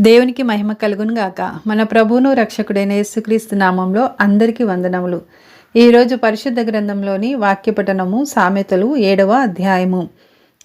దేవునికి మహిమ కలుగునుగాక మన ప్రభువును రక్షకుడైన యేసుక్రీస్తు నామంలో అందరికీ వందనములు. ఈరోజు పరిశుద్ధ గ్రంథంలోని వాక్యపఠనము సామెతలు ఏడవ అధ్యాయము.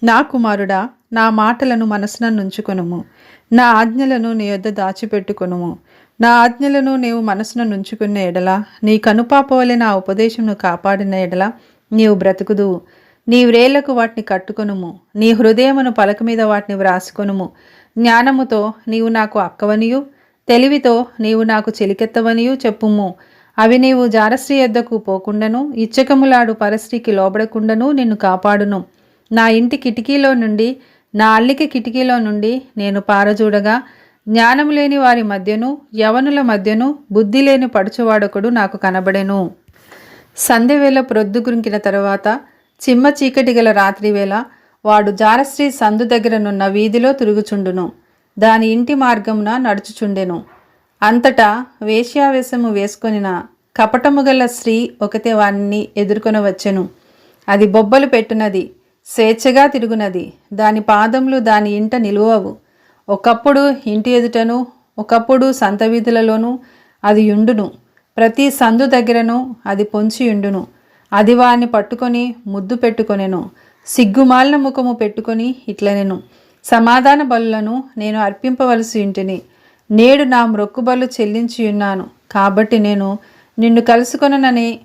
నా కుమారుడా నా మాటలను మనసున నుంచుకొనుము. నా ఆజ్ఞలను నీ యొద్ద దాచిపెట్టుకొనుము. నా ఆజ్ఞలను నీవు మనసున నుంచుకున్న ఎడల నీ కనుపాపవలే నా ఉపదేశమును కాపాడిన ఎడల నీవు బ్రతుకుదువు. నీ వ్రేళ్ళకు వాటిని కట్టుకొనుము. నీ హృదయమును పలక మీద వాటిని వ్రాసుకొనుము. జ్ఞానముతో నీవు నాకు అక్కవనియు తెలివితో నీవు నాకు చెలికెత్తవనియు చెప్పుము. అవి నీవు జారశ్రీ ఎద్దకు పోకుండాను ఇచ్చకములాడు పరశ్రీకి లోబడకుండాను నిన్ను కాపాడును. నా ఇంటి కిటికీలో నుండి నా అల్లిక కిటికీలో నుండి నేను పారజూడగా జ్ఞానము లేని వారి మధ్యను యవనుల మధ్యను బుద్ధి లేని పడుచువాడొకడు నాకు కనబడెను. సంధ్యవేళ ప్రొద్దుగురింకిన తరువాత చిమ్మ చీకటి గల రాత్రివేళ వాడు జారశ్రీ సందు దగ్గరనున్న వీధిలో తిరుగుచుండును. దాని ఇంటి మార్గమున నడుచుచుండెను. అంతటా వేశ్యావేశము వేసుకొనిన కపటము గల స్త్రీ ఒకతే వాణ్ణి ఎదుర్కొని వచ్చెను. అది బొబ్బలు పెట్టునది స్వేచ్ఛగా తిరుగునది. దాని పాదములు దాని ఇంట నిలువవు. ఒకప్పుడు ఇంటి ఎదుటను ఒకప్పుడు సంత వీధులలోనూ అది యుండును. ప్రతి సందు దగ్గరను అది పొంచి యుండును. అది వాణ్ణి పట్టుకొని ముద్దు పెట్టుకొనెను. సిగ్గుమాలిన ముఖము పెట్టుకొని ఇట్లనెను. సమాధాన బలులను నేను అర్పింపవలసి ఇంటిని. నేడు నా మొక్కుబలు చెల్లించి ఉన్నాను. కాబట్టి నేను నిన్ను కలుసుకొననని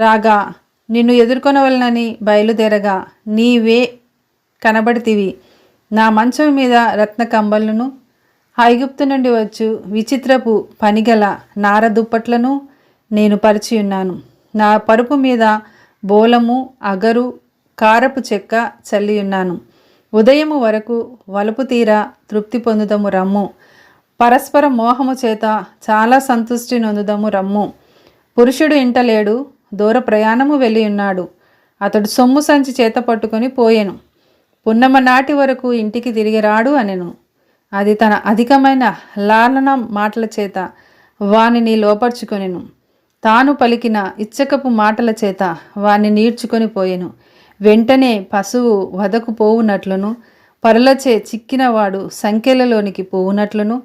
రాగా నిన్ను ఎదుర్కొనవలనని బయలుదేరగా నీవే కనబడితివి. నా మంచం మీద రత్న కంబలను ఐగుప్తు నుండి వచ్చు విచిత్రపు పనిగల నార దుప్పట్లను నేను పరిచి ఉన్నాను. నా పరుపు మీద బోలము అగరు కారపు చెక్క చల్లియున్నాను ఉదయము వరకు వలుపు తీర తృప్తి పొందుదము రమ్ము. పరస్పర మోహము చేత చాలా సంతృష్టి నొందుదము రమ్ము. పురుషుడు ఇంటలేడు దూర ప్రయాణము వెళ్ళియున్నాడు అతడు సొమ్ము సంచి చేత పట్టుకొని పోయెను. పున్నమ నాటి వరకు ఇంటికి తిరిగి రాడు అనెను. అది తన అధికమైన లాలన మాటల చేత వానిని లోపరుచుకొనెను. తాను పలికిన ఇచ్చకపు మాటల చేత వాణ్ణి నీడ్చుకొని పోయెను. వెంటనే పశువు వదకు పోవునట్లును పరులచే చిక్కినవాడు సంఖ్యలలోనికి పోవునట్లును.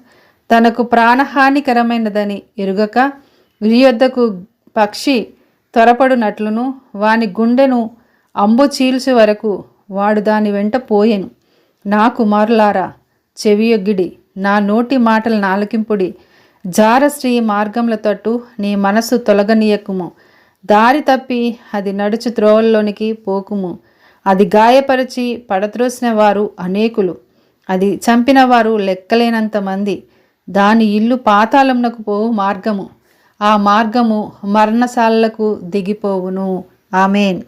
తనకు ప్రాణహానికరమైనదని ఎరుగక విరియొద్దకు పక్షి త్వరపడునట్లును. వాని గుండెను అంబు చీల్చు వరకు వాడు దాని వెంట పోయెను. నా కుమారులారా చెవియొగ్గిడి నా నోటి మాటల నాలకింపుడి జారశ్రీ మార్గముల తట్టు నీ మనసు తొలగనీయకుము. దారి తప్పి అది నడుచు త్రోవల్లోనికి పోకుము. అది గాయపరిచి పడత్రోసిన వారు అనేకులు. అది చంపిన వారు లెక్కలేనంత మంది. దాని ఇల్లు పాతాళమునకు పోవు మార్గము. ఆ మార్గము మరణశాలలకు దిగిపోవును. ఆమెన్.